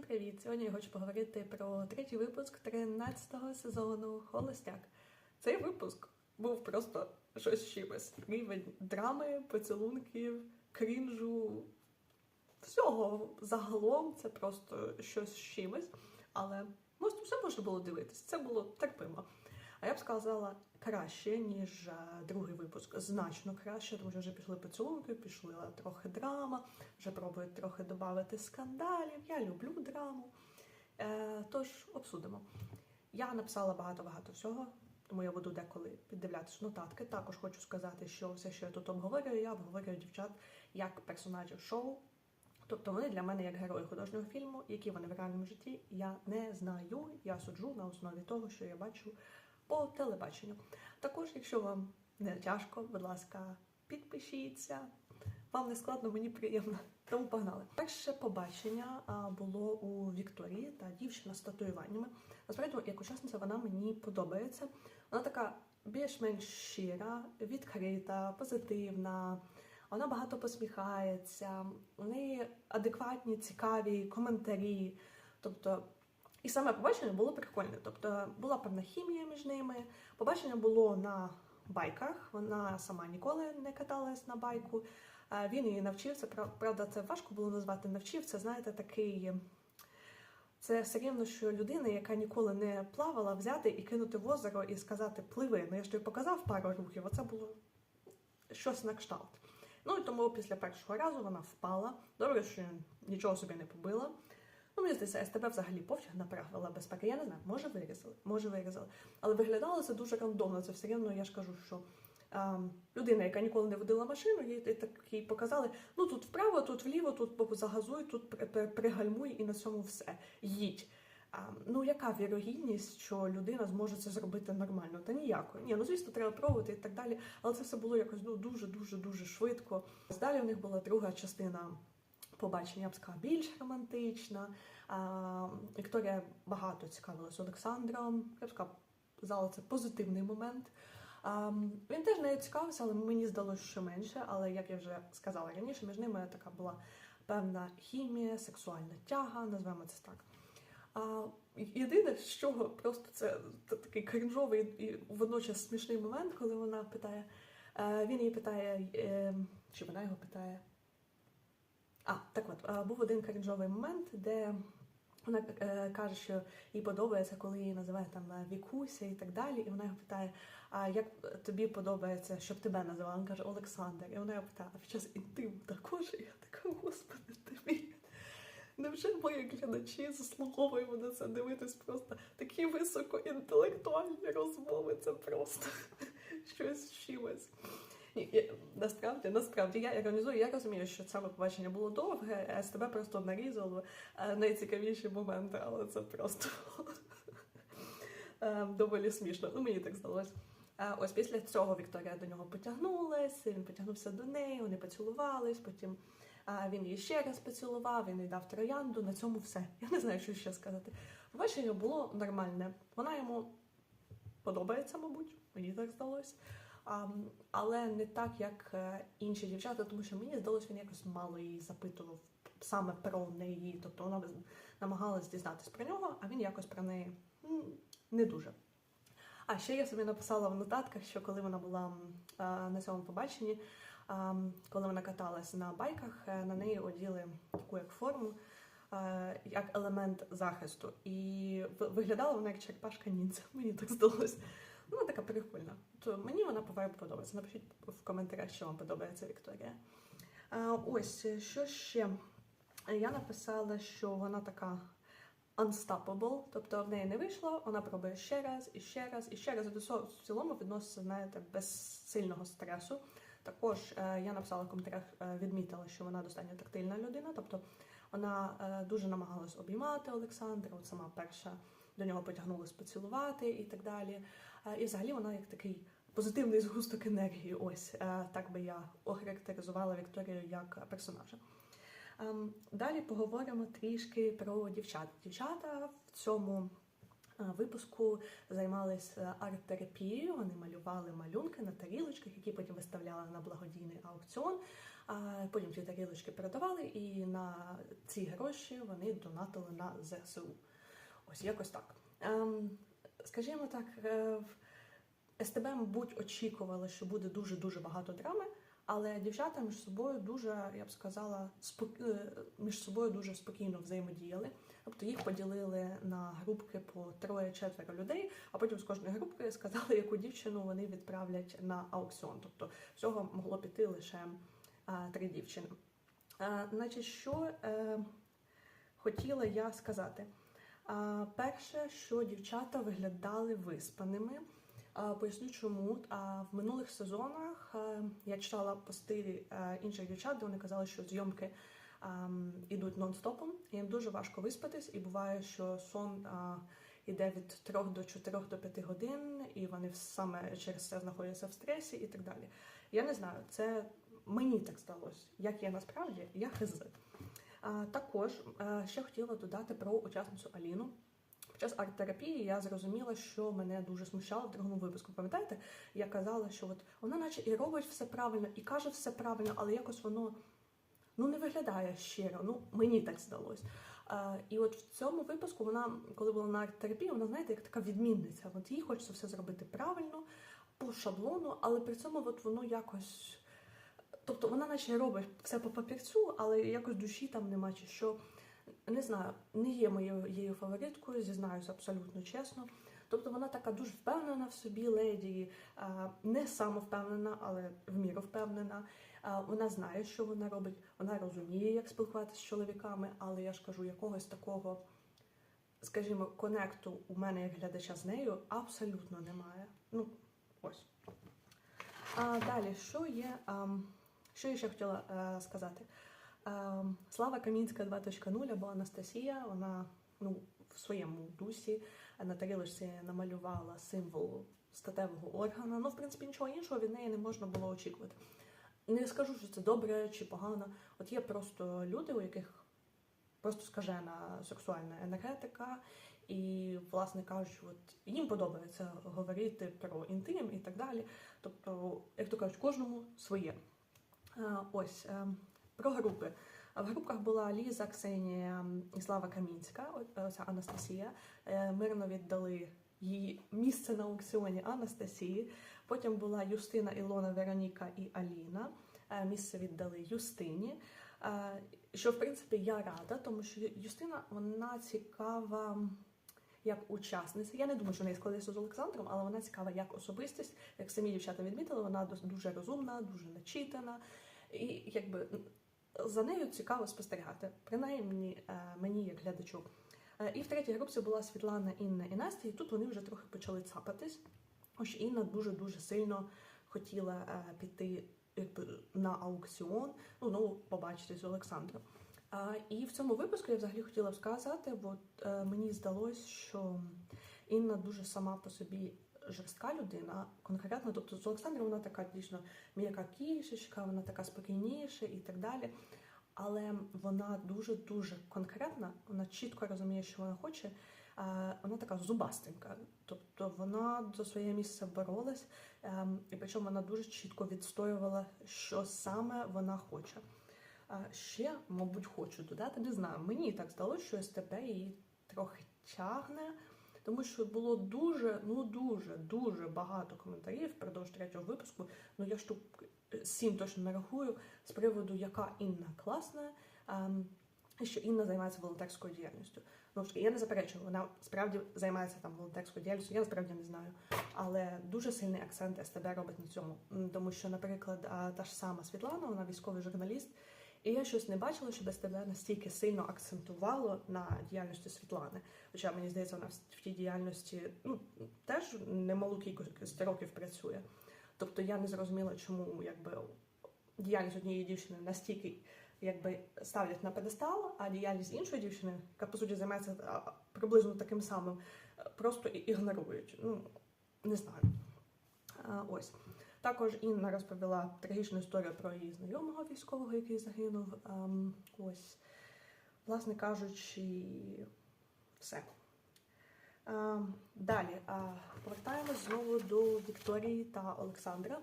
привіт! Сьогодні я хочу поговорити про третій випуск 13-го сезону Холостяк. Цей випуск був просто щось чимось. Рівень драми, поцілунків, крінжу, всього загалом це просто щось чимось. Але ну, все можна було дивитись, це було терпимо. А я б сказала краще, ніж е, другий випуск. Значно краще, тому що вже пішли поцілунки, пішли трохи драма, вже пробують трохи додати скандалів. Я люблю драму. Е, тож обсудимо. Я написала багато-багато всього, тому я буду деколи піддивлятися нотатки. Також хочу сказати, що все, що я тут обговорюю, я обговорюю дівчат як персонажів шоу. Тобто вони для мене як герої художнього фільму, які вони в реальному житті, я не знаю. Я суджу на основі того, що я бачу по телебаченню. Також, якщо вам не тяжко, будь ласка, підпишіться. Вам не складно, мені приємно. Тому погнали. Перше побачення було у Вікторії та дівчина з татуюваннями. Насправді, як учасниця, вона мені подобається. Вона така більш-менш щира, відкрита, позитивна. Вона багато посміхається, у неї адекватні, цікаві коментарі. Тобто, і саме побачення було прикольне. Тобто була певна хімія між ними. Побачення було на байках. Вона сама ніколи не каталась на байку. Е, Він її навчився. Пра- Правда, це важко було назвати навчив. Це знаєте, такий. Це все рівно, що людина, яка ніколи не плавала, взяти і кинути в озеро і сказати пливи. Ну я ж тобі показав пару рухів, оце було щось на кшталт. Ну і тому після першого разу вона впала. Добре, що нічого собі не побила. Ну, мені здається, СТБ взагалі пофіг на правила безпеки. Я не знаю, може вирізали, може вирізали. Але виглядало це дуже рандомно. Це все рівно, я ж кажу, що ем, людина, яка ніколи не водила машину, їй такі показали: ну тут вправо, тут вліво, тут загазуй, тут при- при- пригальмуй і на цьому все. Їдь. А, ну, яка вірогідність, що людина зможе це зробити нормально? Та ніякої. Ні, ну звісно, треба пробувати і так далі. Але це все було якось ну, дуже, дуже, дуже швидко. Далі в них була друга частина побачення, я б сказала, більш романтична. Вікторія багато цікавилась Олександром. Я б сказала, це позитивний момент. Він теж нею цікавився, але мені здалося, що менше. Але як я вже сказала раніше, між ними така була певна хімія, сексуальна тяга, назвемо це так. А, єдине, з чого просто це такий кринжовий і водночас смішний момент, коли вона питає, е, він її питає, е, чи вона його питає. А, так от, був один кринжовий момент, де вона е, каже, що їй подобається, коли її називають там е, Вікуся і так далі. І вона його питає: А як тобі подобається, щоб тебе називали? Він каже Олександр. І вона його питає, а під час інтиму також? І я така, господи, тобі. Невже мої глядачі заслуговуємо на це дивитись просто такі високоінтелектуальні розмови? Це просто щось чимось. Ні, насправді, насправді я іронізую, я розумію, що це побачення було довге, а з тебе просто нарізало е, найцікавіші моменти, але це просто е, доволі смішно. Ну, мені так здалося. Ось після цього Вікторія до нього потягнулася, він потягнувся до неї, вони поцілувались, потім він її ще раз поцілував, він їй дав троянду, на цьому все. Я не знаю, що ще сказати. Побачення було нормальне. Вона йому подобається, мабуть, мені так здалось. Але не так, як е, інші дівчата, тому що мені здалося, він якось мало її запитував саме про неї. Тобто вона намагалась дізнатись про нього, а він якось про неї не дуже. А ще я собі написала в нотатках, що коли вона була на цьому побаченні, коли вона каталась на байках, е, на неї оділи таку як форму, е, як елемент захисту. І виглядала вона як черепашка ніндзя. Мені так здалось. Вона така прикольна. То мені вона по вайбу подобається. Напишіть в коментарях, що вам подобається Вікторія. А, ось що ще. Я написала, що вона така unstoppable, тобто в неї не вийшло, вона пробує ще раз і ще раз і ще раз. До в цілому відноситься, знаєте, без сильного стресу. Також е, я написала в коментарях, е, відмітила, що вона достатньо тактильна людина, тобто вона е, дуже намагалась обіймати Олександра, от сама перша до нього потягнулась поцілувати і так далі. Е, і взагалі вона як такий позитивний згусток енергії. Ось е, так би я охарактеризувала Вікторію як персонажа. Ем, Далі поговоримо трішки про дівчат. Дівчата в цьому е, випуску займалися арт-терапією. Вони малювали малюнки на тарілочках, які потім виставляли на благодійний аукціон. Потім ці тарілочки передавали, і на ці гроші вони донатили на ЗСУ. Ось якось так. Ем, скажімо так, е, в СТБ, мабуть, очікували, що буде дуже-дуже багато драми, але дівчата між собою дуже, я б сказала, спок... е, між собою дуже спокійно взаємодіяли. Тобто їх поділили на групки по троє-четверо людей, а потім з кожної групки сказали, яку дівчину вони відправлять на аукціон. Тобто всього могло піти лише а, три дівчини. А, значить, що е, хотіла я сказати? Перше, що дівчата виглядали виспаними. Поясню чому. В минулих сезонах е, я читала пости е, інших дівчат, де вони казали, що зйомки ідуть нон-стопом, і їм дуже важко виспатись, і буває, що сон а, іде від 3 до 4 до 5 годин, і вони саме через це знаходяться в стресі і так далі. Я не знаю, це мені так здалося. Як є насправді, я хз. Також е, ще хотіла додати про учасницю Аліну. Під час арт-терапії я зрозуміла, що мене дуже смущало в другому випуску. Пам'ятаєте, я казала, що от вона, наче і робить все правильно, і каже все правильно, але якось воно ну не виглядає щиро. Ну мені так здалось. І от в цьому випуску вона, коли була на арт-терапії, вона знаєте, як така відмінниця. От їй хочеться все зробити правильно, по шаблону, але при цьому от воно якось. Тобто вона наче робить все по папірцю, але якось душі там нема чи що. Не знаю, не є моєю фавориткою, зізнаюся абсолютно чесно. Тобто вона така дуже впевнена в собі леді, не самовпевнена, але в міру впевнена. Вона знає, що вона робить, вона розуміє, як спілкуватися з чоловіками, але я ж кажу, якогось такого, скажімо, конекту у мене як глядача з нею абсолютно немає. Ну, ось. А далі, що є, ам, що я ще хотіла е, сказати? Ем, Слава Камінська 2.0 або Анастасія, вона ну, в своєму дусі на тарілочці намалювала символ статевого органа. Ну, в принципі, нічого іншого від неї не можна було очікувати. Не скажу, що це добре чи погано. От є просто люди, у яких просто скажена сексуальна енергетика, і, власне кажучи, от їм подобається говорити про інтим і так далі. Тобто, як то кажуть, кожному своє. Е, Ось е, про групи. В групках була Ліза, Ксенія і Слава Камінська, от, е, Анастасія. Мирно віддали її місце на аукціоні Анастасії. Потім була Юстина, Ілона, Вероніка і Аліна. Місце віддали Юстині. Що, в принципі, я рада, тому що Юстина вона цікава як учасниця. Я не думаю, що в неї складеться з Олександром, але вона цікава як особистість. Як самі дівчата відмітили, вона дуже розумна, дуже начитана. І якби за нею цікаво спостерігати, принаймні е, мені як глядачу. Е, І в третій групці була Світлана, Інна і Настя, і тут вони вже трохи почали цапатись. Ось Інна дуже-дуже сильно хотіла е, піти якби, на аукціон, ну, ну побачити з Олександром. І в цьому випуску я взагалі хотіла б сказати, от е, мені здалось, що Інна дуже сама по собі жорстка людина, конкретно, тобто з Олександром вона така дійсно м'яка кішечка, вона така спокійніша і так далі. Але вона дуже-дуже конкретна, вона чітко розуміє, що вона хоче. Вона така зубастенька, тобто вона за своє місце боролась, ем, і причому вона дуже чітко відстоювала, що саме вона хоче. Ще, мабуть, хочу додати, не знаю. Мені так здалося, що СТБ її трохи тягне, тому що було дуже, ну дуже, дуже багато коментарів впродовж третього випуску. Ну я штук е, сім точно не рахую з приводу, яка Інна класна. ем, і що Інна займається волонтерською діяльністю. Ну, я не заперечую, вона справді займається там волонтерською діяльністю, я насправді не знаю. Але дуже сильний акцент СТБ робить на цьому. Тому що, наприклад, та ж сама Світлана, вона військовий журналіст, і я щось не бачила, щоб СТБ настільки сильно акцентувало на діяльності Світлани. Хоча мені здається, вона в- тій діяльності ну, теж немалу кількість років працює. Тобто я не зрозуміла, чому якби діяльність однієї дівчини настільки якби ставлять на педестал, а діяльність іншої дівчини, яка по суті займається приблизно таким самим, е, просто ігнорують. Ну не знаю. А, ось. Також Інна розповіла трагічну історію про її знайомого військового, який загинув. Ем, ось, власне кажучи, все. Ем, далі повертаємось знову до Вікторії та Олександра.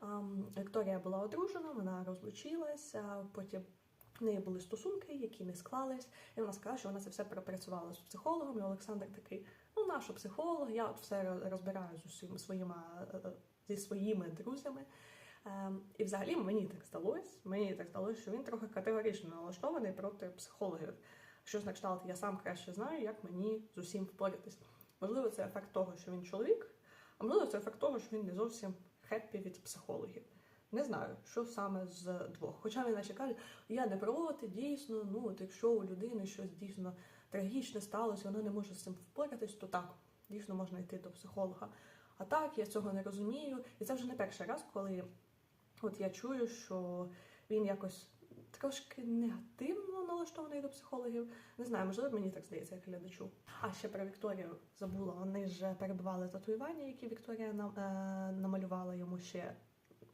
Ам, Вікторія була одружена, вона розлучилася, потім в неї були стосунки, які не склались, і вона сказала, що вона це все пропрацювала з психологом. І Олександр такий: ну, нащо психолог, я от все розбираю з усіма своїми е, е, зі своїми друзями. Ем, І взагалі мені так здалось, мені так здалося, що він трохи категорично налаштований проти психологів. Що на кшталт, я сам краще знаю, як мені з усім впоратись. Можливо, це ефект того, що він чоловік, а можливо, це ефект того, що він не зовсім хеппі від психологів. Не знаю, що саме з двох. Хоча він наче каже, я не проти, дійсно, ну от якщо у людини щось дійсно трагічне сталося, вона не може з цим впоратись, то так, дійсно можна йти до психолога. А так, я цього не розумію. І це вже не перший раз, коли от я чую, що він якось трошки негативно налаштований до психологів. Не знаю, можливо, мені так здається, як глядачу. А ще про Вікторію забула. Вони ж перебували татуювання, які Вікторія нам, е, намалювала йому ще.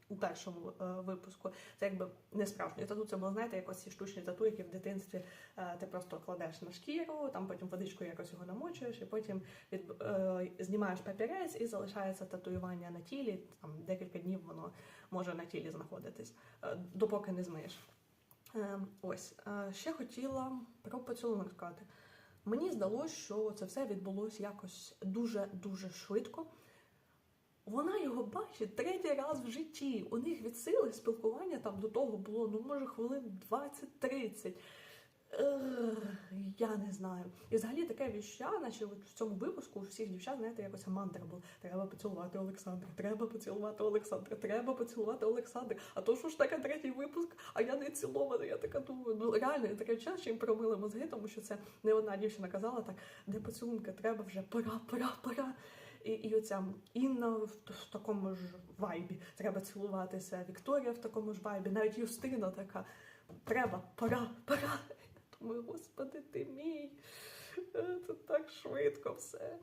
У першому е, випуску це якби не справжнє тату. Це було знаєте, як ось ці штучні тату, які в дитинстві е, ти просто кладеш на шкіру, там потім водичкою якось його намочуєш, і потім від, е, знімаєш папірець і залишається татуювання на тілі. Там декілька днів воно може на тілі знаходитись, допоки не змиєш. Ось ще хотіла про поцілунок сказати. Мені здалося, що це все відбулося якось дуже дуже швидко. Вона його бачить третій раз в житті. У них від сили спілкування там до того було, ну може, хвилин 20-30. Я не знаю. І взагалі таке віща, наче от в цьому випуску у всіх дівчат, знаєте, якось мантра була. Треба поцілувати Олександра, треба поцілувати Олександра, треба поцілувати Олександра. А то що ж таке третій випуск, а я не цілована. Я така думаю, ну реально я таке час, що промили мозги, тому що це не одна дівчина казала так, де поцілунки, треба вже пора, пора, пора. І, і оця Інна в, в такому ж вайбі треба цілуватися, Вікторія в такому ж вайбі, навіть Юстина така. Треба, пора, пора. Я думаю, господи, ти мій. Тут Це так швидко все.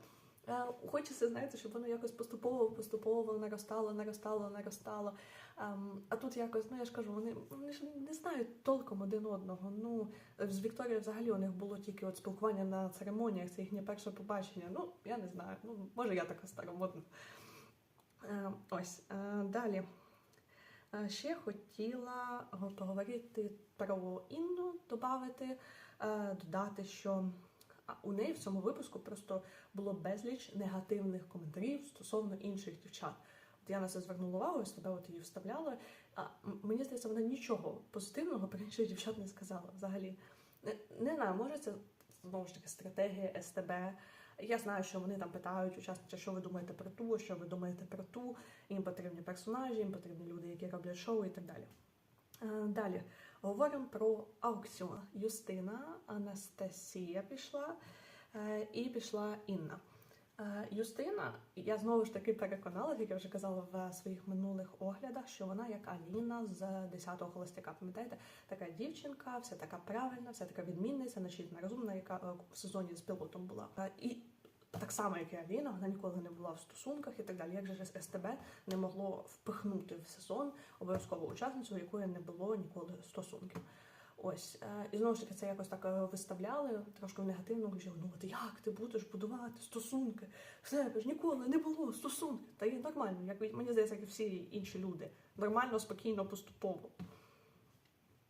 Е, Хочеться, знаєте, щоб воно якось поступово, поступово наростало, наростало, наростало. Ем, А тут якось, ну я ж кажу, вони, вони ж не знають толком один одного. Ну, з Вікторією взагалі у них було тільки от спілкування на церемоніях, це їхнє перше побачення. Ну, я не знаю. Ну, може, я така старомодна. Е, Ось е, далі. Ще хотіла поговорити про Інну, додати, додати, що а, у неї в цьому випуску просто було безліч негативних коментарів стосовно інших дівчат. От я на це звернула увагу, я себе от її вставляла. А мені здається, вона нічого позитивного про інших дівчат не сказала взагалі. Не, не знаю, може це знову ж таки стратегія СТБ. Я знаю, що вони там питають учасники, що ви думаєте про ту, що ви думаєте про ту. Їм потрібні персонажі, їм потрібні люди, які роблять шоу і так далі. Е, Далі говоримо про аукціон. Юстина, Анастасія пішла е, і пішла Інна. Е, Юстина, я знову ж таки переконалася, як я вже казала в своїх минулих оглядах, що вона як Аліна з 10-го холостяка. Пам'ятаєте, така дівчинка, вся така правильна, вся така відмінниця, начитна, розумна, яка е, в сезоні з пілотом була. І так само, як і Аліна, вона ніколи не була в стосунках і так далі. Як же ж СТБ не могло впихнути в сезон обов'язково учасницю, у якої не було ніколи стосунків. Ось е, і знову ж таки це якось так е, виставляли трошки в негативному ключі. Ну от як ти будеш будувати стосунки? В себе ж ніколи не було стосунки. Та є нормально, як мені здається, як і всі інші люди. Нормально, спокійно, поступово.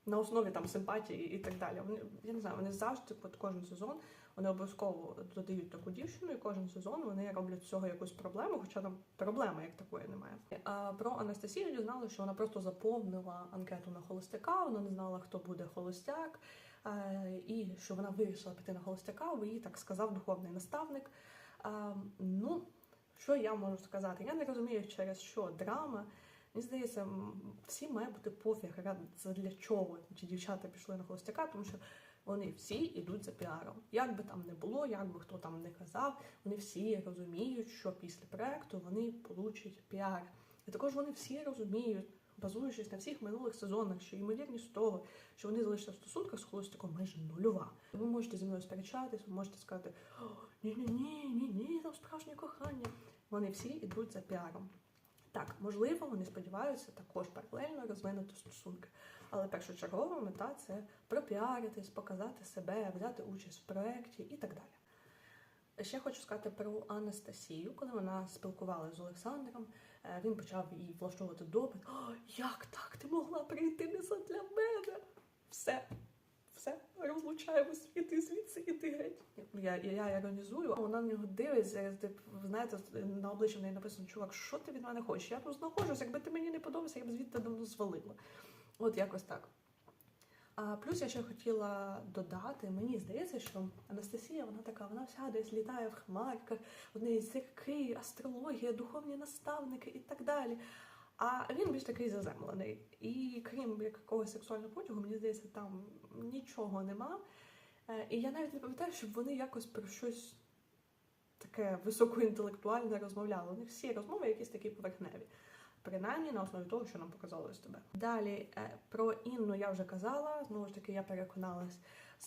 На основі там симпатії і так далі. Вони я не знаю, вони завжди от кожен сезон вони обов'язково додають таку дівчину, і кожен сезон вони роблять з цього якусь проблему, хоча там проблеми як такої немає. А про Анастасію дізналася, що вона просто заповнила анкету на холостяка, вона не знала, хто буде холостяк, е, і що вона вирішила піти на холостяка, їй так сказав духовний наставник. Ну, що я можу сказати? Я не розумію, через що драма. Мені здається, всім має бути пофіг, для чого ті дівчата пішли на холостяка, тому що вони всі йдуть за піаром. Як би там не було, як би хто там не казав, вони всі розуміють, що після проекту вони получать піар. І також вони всі розуміють, базуючись на всіх минулих сезонах, що ймовірність того, що вони залишаться в стосунках з холостяком майже нульова. Ви можете зі мною сперечатись, ви можете сказати, ні, ні, ні, ні, ні, там справжнє кохання. Вони всі йдуть за піаром. Так, можливо, вони сподіваються також паралельно розвинути стосунки. Але першочергова мета це пропіаритись, показати себе, взяти участь в проєкті і так далі. Ще хочу сказати про Анастасію, коли вона спілкувалася з Олександром. е, він почав їй влаштовувати допит. О, як так? Ти могла прийти не задля мене? Все. Все, розлучаємось, іди звідси, іди геть. Я, я іронізую, а вона на нього дивиться, тип, знаєте, на обличчі в неї написано, чувак, що ти від мене хочеш? Я тут знаходжусь, якби ти мені не подобався, я б звідти давно звалила. От якось так. А плюс я ще хотіла додати, мені здається, що Анастасія, вона така, вона вся десь літає в хмарках, в неї зірки, астрологія, духовні наставники і так далі. А він більш такий заземлений. І крім якогось сексуального потягу, мені здається, там нічого нема. Е, І я навіть не пам'ятаю, щоб вони якось про щось таке високоінтелектуальне розмовляли. У них всі розмови якісь такі поверхневі. Принаймні на основі того, що нам показало з тебе. Далі е, про Інну я вже казала. Знову ж таки, я переконалась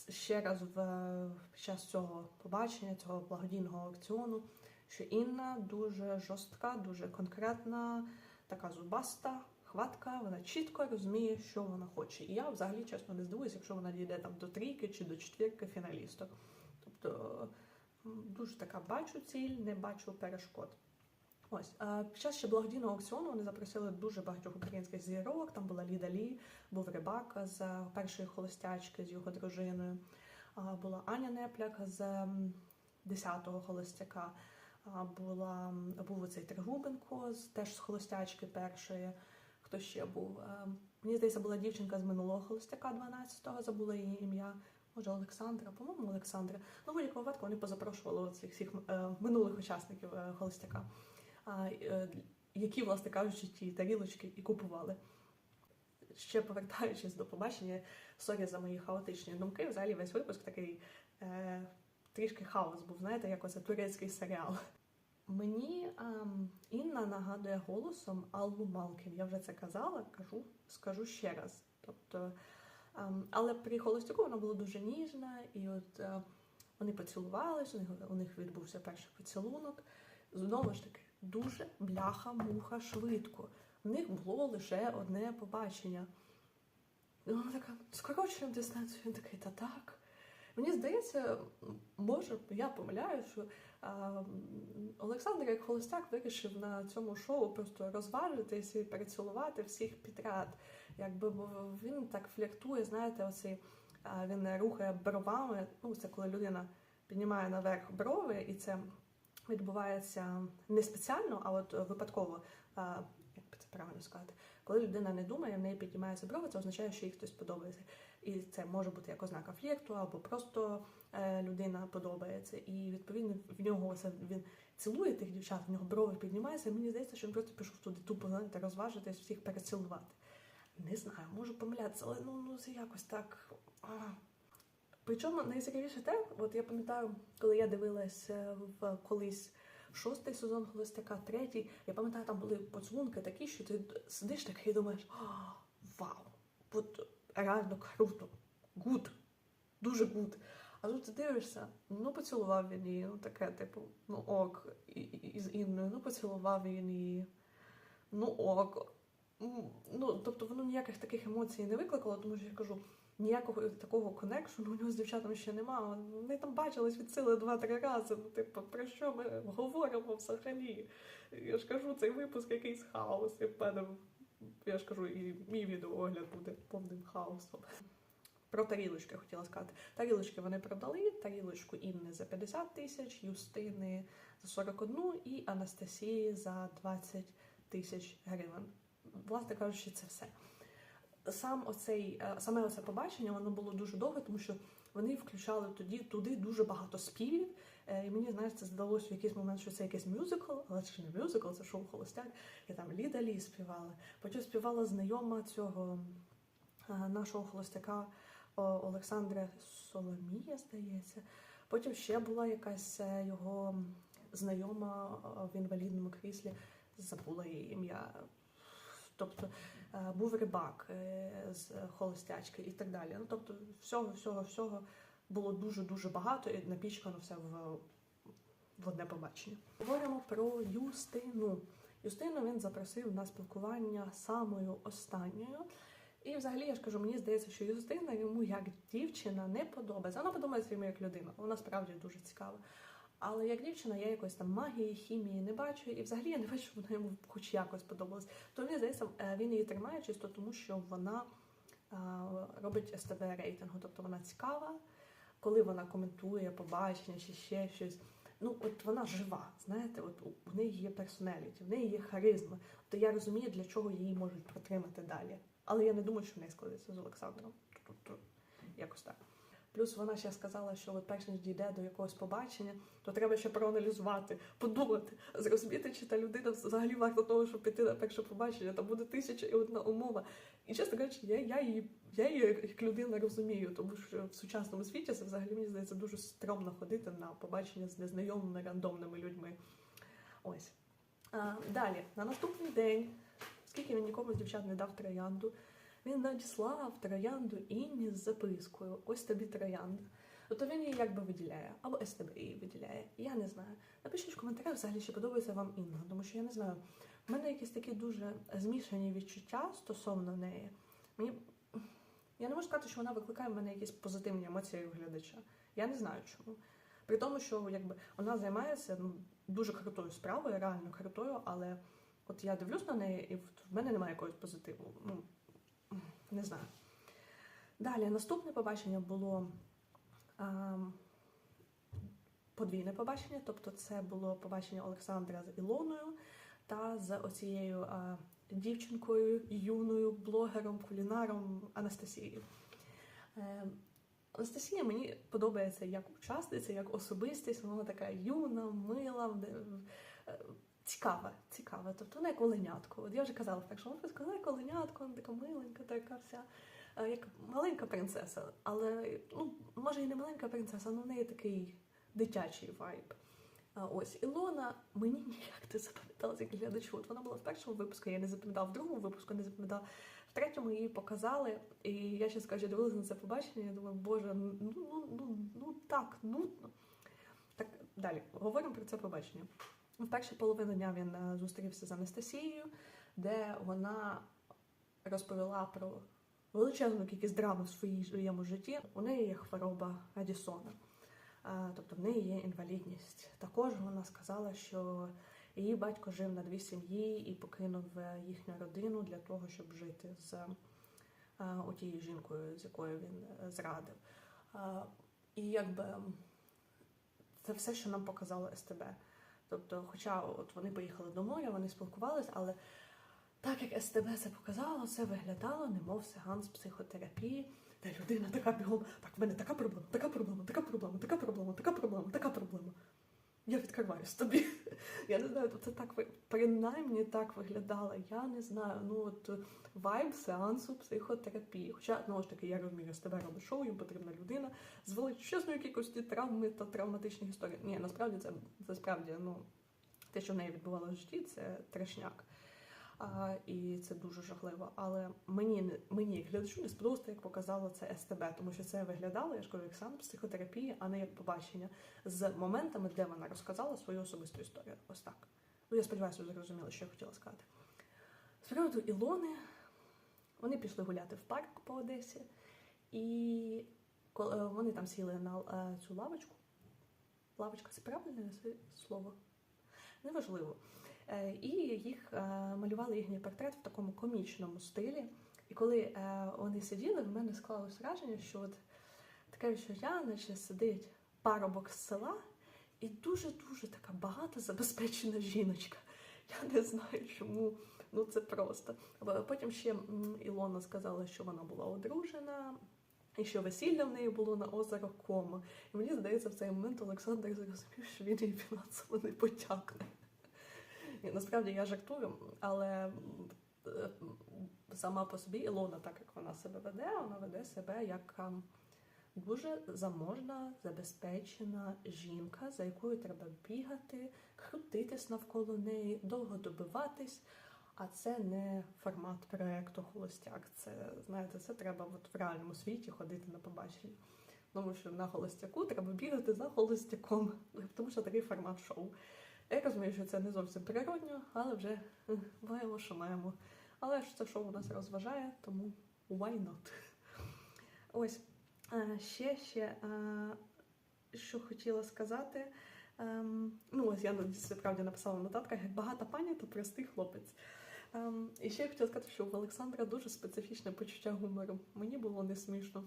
ще раз в час цього побачення, цього благодійного аукціону, що Інна дуже жорстка, дуже конкретна, така зубаста, хватка. Вона чітко розуміє, що вона хоче. І я взагалі чесно не здивуюся, якщо вона дійде там до трійки чи до четвірки фіналісток. Тобто дуже така бачу ціль, не бачу перешкод. Ось під час ще благодійного аукціону вони запросили дуже багатьох українських зірок. Там була Ліда Лі, був Рибак з першої холостячки з його дружиною. Була Аня Непляк з м, 10-го холостяка. Була був оцей Тригубенко теж з холостячки першої. Хто ще був? Е, Мені здається, була дівчинка з минулого холостяка 12-го, забула її ім'я. Може, Олександра, по-моєму, Олександра. Ну, в будь-якому випадку вони позапрошували цих всіх е, минулих учасників е, холостяка, які, власне кажучи, ті тарілочки і купували. Ще повертаючись до побачення, сорі за мої хаотичні думки. Взагалі весь випуск такий е, трішки хаос був, знаєте, як оце турецький серіал. Мені ем, Інна нагадує голосом Аллу Малкін. Я вже це казала, кажу, скажу ще раз. Тобто, ем, але при холостяку вона була дуже ніжна, і от е, вони поцілувалися, у них, відбувся перший поцілунок. Знову ж таки, дуже бляха-муха швидко. В них було лише одне побачення. І вона така, скорочуємо дистанцію. Він такий, та так. Мені здається, може, я помиляю, що Олександр як холостяк вирішив на цьому шоу просто розважитись і перецілувати всіх підряд. Якби він так фліртує, знаєте, оцей він рухає бровами. Ну, це коли людина піднімає наверх брови, і це відбувається не спеціально, а от випадково. Як це правильно сказати, коли людина не думає, в неї піднімається брови, це означає, що їй хтось подобається. І це може бути як ознака флірту, або просто е, людина подобається. І відповідно в нього це він цілує тих дівчат, в нього брови піднімаються. Мені здається, що він просто пішов туди тупо знаєте, розважитись, всіх перецілувати. Не знаю, можу помилятися, але ну, ну це якось так. Причому найцікавіше те, от я пам'ятаю, коли я дивилась е, в колись шостий сезон Холостяка, третій, я пам'ятаю, там були поцілунки такі, що ти сидиш такий і думаєш, вау, от реально круто, гуд, дуже гуд. А тут ти дивишся, ну поцілував він її, ну таке, типу, ну ок, і, і, Інною, ну поцілував він її, ну ок. Ну, тобто воно ніяких таких емоцій не викликало, тому що я кажу, ніякого такого коннекшену у нього з дівчатами ще немає. Вони там бачились від сили два-три рази. Ну, типу, про що ми говоримо взагалі? Я ж кажу, цей випуск якийсь хаос. В мене, я ж кажу, і мій відеоогляд буде повним хаосом. Про тарілочки хотіла сказати. Тарілочки вони продали. Тарілочку Інни за 50 тисяч, Юстини за 41 і Анастасії за 20 тисяч гривень. Власне кажучи, це все. Сам оцей, е, саме оце побачення воно було дуже довго, тому що вони включали тоді туди дуже багато співів. Е, І мені знаєш, це здалося в якийсь момент, що це якийсь мюзикл, але це ж не мюзикл, це шоу Холостяк. І там Ліда Лі співала. Потім співала знайома цього е, нашого холостяка Олександра Соломія, здається. Потім ще була якась е, його знайома в інвалідному кріслі, забула її ім'я. Тобто був рибак з холостячки і так далі. Ну тобто, всього, всього, всього було дуже дуже багато і напічкано все в, в одне побачення. Говоримо про Юстину. Юстину він запросив на спілкування самою останньою. І взагалі я ж кажу, мені здається, що Юстина йому як дівчина не подобається. Вона подобається йому як людина. Вона справді дуже цікава. Але як дівчина, я якось там магії, хімії не бачу, і взагалі я не бачу, що вона йому хоч якось подобалась. То мені здається, е, він її тримає чисто тому, що вона е, робить СТБ рейтингу, тобто вона цікава, коли вона коментує побачення чи ще щось. Ну, от вона жива, знаєте, от у- неї є персоналіті, в неї є харизма. То я розумію, для чого її можуть протримати далі. Але я не думаю, що в неї складеться з Олександром. Тобто, якось так. Плюс вона ще сказала, що от перш ніж дійде до якогось побачення, то треба ще проаналізувати, подумати, зрозуміти, чи та людина взагалі варта того, щоб піти на перше побачення. Там буде тисяча і одна умова. І чесно кажучи, я, я її я її як людина розумію, тому що в сучасному світі це взагалі мені здається дуже стрьомно ходити на побачення з незнайомими рандомними людьми. Ось. А, далі, на наступний день, оскільки він нікому з дівчат не дав троянду, він надіслав троянду Інні з запискою: ось тобі троянда. Тобто він її якби виділяє, або СТБ її виділяє. Я не знаю. Напишіть в коментарях взагалі, чи подобається вам Інна, тому що я не знаю. У мене якісь такі дуже змішані відчуття стосовно неї. Мені я не можу сказати, що вона викликає в мене якісь позитивні емоції у глядача. Я не знаю чому. При тому, що якби вона займається ну, дуже крутою справою, реально крутою, але от я дивлюсь на неї, і в мене немає якогось позитиву. Ну, не знаю. Далі, наступне побачення було ем, подвійне побачення, тобто це було побачення Олександра з Ілоною та з оцією е, дівчинкою, юною блогером, кулінаром Анастасією. Е, Анастасія мені подобається як учасниця, як особистість. Вона така юна, мила, е, цікава, цікава. Тобто вона як оленятко. От я вже казала першому випуску, вона як оленятко, вона така миленька, така вся, е, як маленька принцеса. Але ну, може і не маленька принцеса, але в неї такий дитячий вайб. Ось Ілона мені ніяк не запам'яталася як глядачу. От вона була в першому випуску, я не запам'ятала в другому випуску, не запам'ятала. В третьому її показали, і я ще скажу, дивилася на це побачення. Я думаю, боже, ну ну ну ну так, нудно. Так далі говоримо про це побачення. В першу половину дня він е, зустрівся з Анастасією, де вона розповіла про величезну кількість драми в своїй- своєму житті. У неї є хвороба Адісона. Тобто в неї є інвалідність. Також вона сказала, що її батько жив на дві сім'ї і покинув е, їхню родину для того, щоб жити з е, отією жінкою, з якою він е, зрадив. І якби це все, що нам показало СТБ. Тобто, хоча от вони поїхали до моря, вони спілкувалися, але так як СТБ це показало, це виглядало, немов сеанс психотерапії, де людина така бігом, так, в мене така проблема, така проблема, така проблема, така проблема, така проблема, така проблема. Я відкриваюсь тобі. Я не знаю, це так принаймні так виглядало. Я не знаю. Ну от вайб сеансу психотерапії. Хоча знову ж таки я розумію, з тебе робить шоу, їм потрібна людина з величезною кількістю травми та травматичних історій. Ні, насправді це, це справді ну те, що в неї відбувалося в житті, це трешняк. А, і це дуже жахливо. Але мені мені як глядачу не сподобалося, як показало це СТБ, тому що це виглядало, я ж кажу, як сам психотерапія, а не як побачення з моментами, де вона розказала свою особисту історію. Ось так. Ну я сподіваюся, ви зрозуміли, що я хотіла сказати. З приводу Ілони, вони пішли гуляти в парк по Одесі, і коли е, вони там сіли на е, цю лавочку. Лавочка це правильне слово? Неважливо. Е, І їх е, малювали їхній портрет в такому комічному стилі. І коли е, вони сиділи, в мене склалось враження, що от таке відчуття, наче сидить парубок з села і дуже-дуже така багато забезпечена жіночка. Я не знаю, чому. Ну це просто. Потім ще Ілона сказала, що вона була одружена, і що весілля в неї було на озеро Кома. І мені здається, в цей момент Олександр зрозумів, що він її фінансово не потягне. Насправді я жартую, але е, сама по собі Ілона, так як вона себе веде, вона веде себе як ем, дуже заможна, забезпечена жінка, за якою треба бігати, крутитись навколо неї, довго добиватись. А це не формат проекту Холостяк. Це знаєте, це треба от в реальному світі ходити на побачення. Тому що на холостяку треба бігати за холостяком, тому що такий формат шоу. Я розумію, що це не зовсім природньо, але вже маємо, що маємо. Але ж це шоу нас розважає, тому why not? Ось е, ще ще, е, що хотіла сказати. Ем, ну, ось я насправді написала в нотатках, як багата пані, то простий хлопець. Ем, і ще я хотіла сказати, що в Олександра дуже специфічне почуття гумору. Мені було не смішно.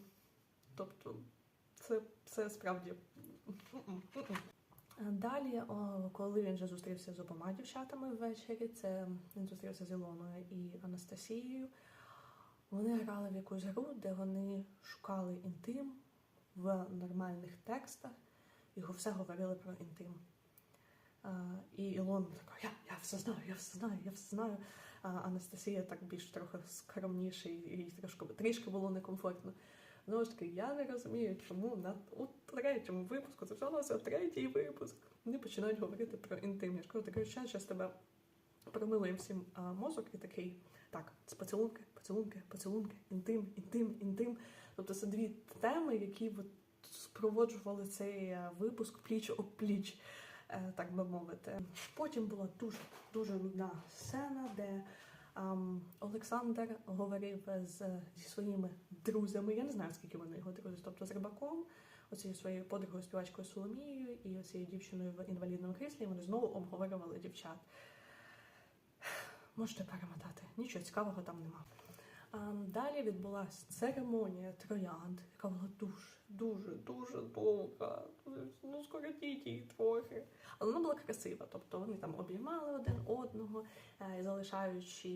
Тобто, це, це справді. Далі, коли він вже зустрівся з обома дівчатами ввечері, це він зустрівся з Ілоною і Анастасією. Вони грали в якусь гру, де вони шукали інтим в нормальних текстах і все говорили про інтим. І Ілона така, я, я все знаю, я все знаю, я все знаю. А Анастасія так більш трохи скромніше, і трошки, трішки було некомфортно. Знову ж таки, я не розумію, чому на у третьому випуску, це вже третій випуск, вони починають говорити про інтим. Я ж кажу, такий час, що з тебе промилує всім а, мозок і такий, так, це поцілунки, поцілунки, поцілунки, інтим, інтим, інтим. Тобто це дві теми, які от спроводжували цей е, випуск пліч об пліч, е, так би мовити. Потім була дуже дуже нудна сцена, де Олександр говорив з, зі своїми друзями. Я не знаю, скільки вони його друзі, тобто з рибаком, оцією своєю подругою співачкою Соломією і оцією дівчиною в інвалідному кріслі. Вони знову обговорювали дівчат. Можете перемотати, нічого цікавого там нема. Далі відбулася церемонія троянд, яка була дуже, дуже, довга. Ну, скоротіть її трохи. Але вона була красива. Тобто вони там обіймали один одного, е, залишаючи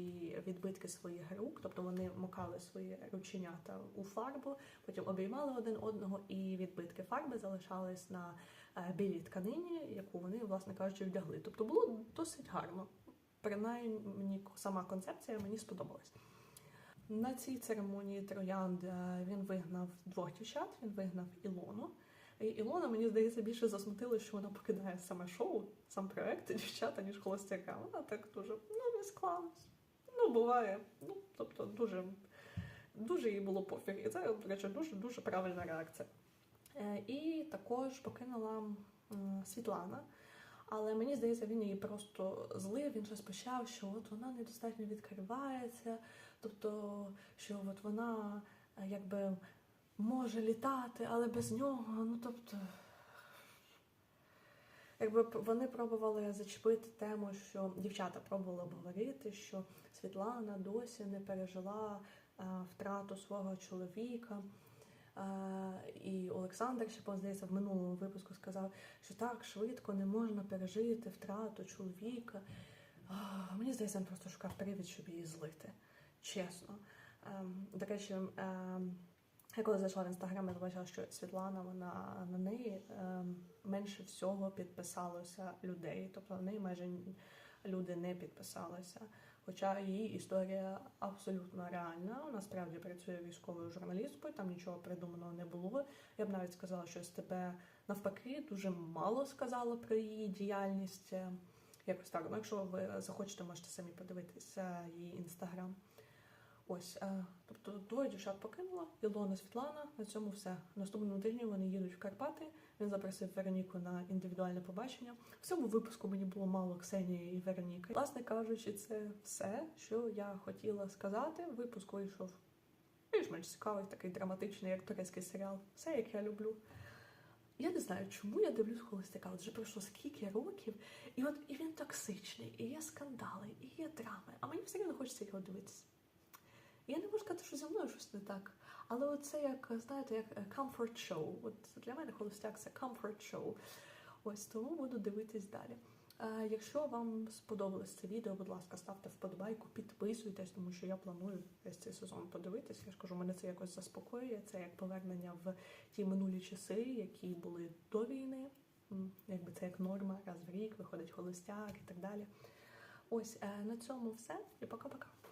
відбитки своїх рук. Тобто вони мокали свої рученята у фарбу, потім обіймали один одного, і відбитки фарби залишались на е, білій тканині, яку вони, власне кажучи, вдягли. Тобто було досить гарно. Принаймні, сама концепція мені сподобалась. На цій церемонії троянд е, він вигнав двох дівчат, він вигнав Ілону. І Ілона, мені здається, більше засмутила, що вона покидає саме шоу, сам проект дівчата, ніж холостяка. Вона так дуже ну не склалась. Ну, буває. Ну, тобто, дуже, дуже їй було пофіг. І це, до речі, дуже дуже правильна реакція. Е, І також покинула Світлана. Але мені здається, він її просто злив. Він щось почав, що от вона недостатньо відкривається, тобто, що от вона е, якби може літати, але без нього. Ну тобто, якби вони пробували зачепити тему, що дівчата пробували обговорити, що Світлана досі не пережила е, втрату свого чоловіка. Е, і Олександр ще здається, в минулому випуску сказав, що так швидко не можна пережити втрату чоловіка. Мені здається, він просто шукав привід, щоб її злити. Чесно. Ем, До речі, ем, я коли зайшла в інстаграм, я побачила, що Світлана вона на неї ем, менше всього підписалося людей. Тобто на неї майже люди не підписалися. Хоча її історія абсолютно реальна. Вона справді працює військовою журналісткою, там нічого придуманого не було. Я б навіть сказала, що СТБ навпаки дуже мало сказала про її діяльність. Якось так. Ну, якщо ви захочете, можете самі подивитися її інстаграм. Ось, е, тобто двоє дівчат покинула, Ілона Світлана. На цьому все. Наступному тижні вони їдуть в Карпати. Він запросив Вероніку на індивідуальне побачення. В цьому випуску мені було мало Ксенії і Вероніки. Власне кажучи, це все, що я хотіла сказати. Випуск вийшов більш-менш цікавий, такий драматичний, як турецький серіал. Все, як я люблю. Я не знаю, чому я дивлюсь холостяка. Вже пройшло скільки років, і от і він токсичний, і є скандали, і є драми. А мені все одно хочеться його дивитися. Я не можу сказати, що зі мною щось не так. Але це як, знаєте, як е, comfort show. От для мене холостяк це comfort show. Ось тому буду дивитись далі. Е, якщо вам сподобалось це відео, будь ласка, ставте вподобайку, підписуйтесь, тому що я планую весь цей сезон подивитись. Я ж кажу, мене це якось заспокоює. Це як повернення в ті минулі часи, які були до війни. Якби це як норма, раз в рік виходить холостяк і так далі. Ось е, на цьому все і пока-пока.